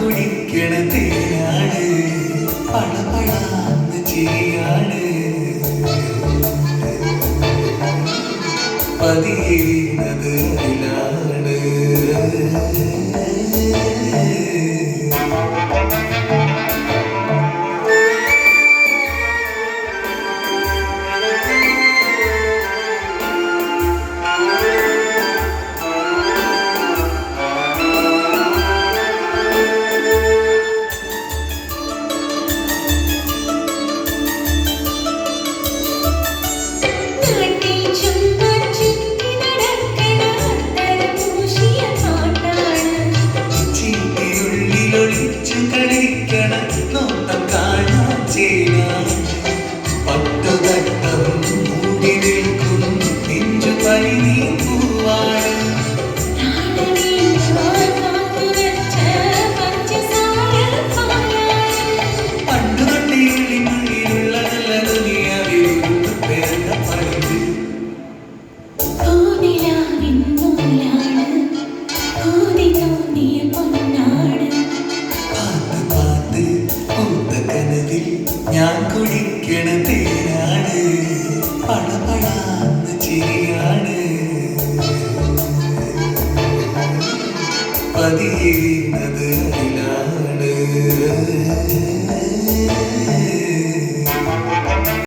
കുടിക്കണ തേനാണ്. പടപടാന്ന് ചെയ്യാണ് പതിയിരുന്നത് അതിലാണ്. see ഞാൻ കുടിക്കണ തേനാണ്. പടപടാന്ന് ചിരിയാണ്. പതിയേന്നത്